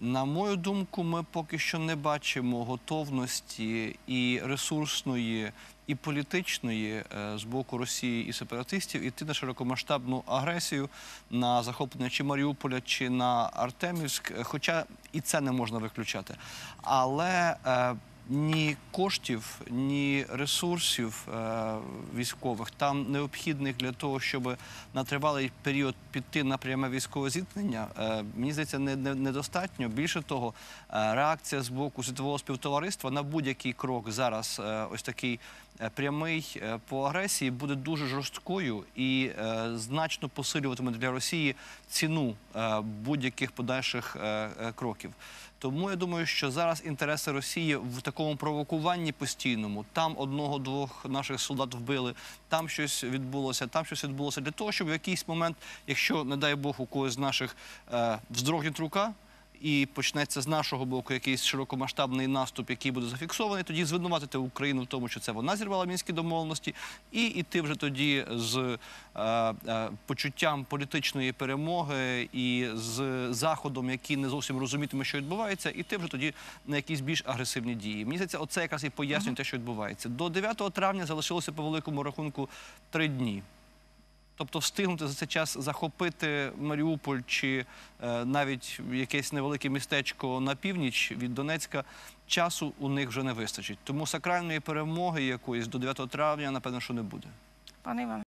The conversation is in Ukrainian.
На мою думку, ми поки що не бачимо готовності і ресурсної, і політичної е, з боку Росії і сепаратистів іти на широкомасштабну агресію на захоплення чи Маріуполя, чи на Артемівськ. Хоча і це не можна виключати. Але е, ні коштів, ні ресурсів е, військових там необхідних для того, щоб на тривалий період піти на пряме військове зіткнення, е, мені здається, не, не, недостатньо. Більше того, е, реакція з боку світового співтовариства на будь-який крок зараз, е, ось такий прямий е, по агресії, буде дуже жорсткою і е, значно посилюватиме для Росії ціну е, будь-яких подальших е, е, кроків. Тому я думаю, що зараз інтереси Росії в такому провокуванні постійному. Там одного-двох наших солдат вбили, там щось відбулося, там щось відбулося для того, щоб в якийсь момент, якщо не дай Бог у когось з наших е, вздрогніть рука. І почнеться з нашого боку якийсь широкомасштабний наступ, який буде зафіксований. Тоді звинуватити Україну в тому, що це вона зірвала мінські домовленості, і йти вже тоді з е, е, почуттям політичної перемоги і з заходом, який не зовсім розумітиме, що відбувається, іти вже тоді на якісь більш агресивні дії. Мені здається, оце якраз і пояснює те, що відбувається. До 9 травня залишилося по великому рахунку три дні. Тобто встигнути за цей час захопити Маріуполь чи е, навіть якесь невелике містечко на північ від Донецька, часу у них вже не вистачить. Тому сакральної перемоги якоїсь до 9 травня, напевно, що не буде. Пане Іване.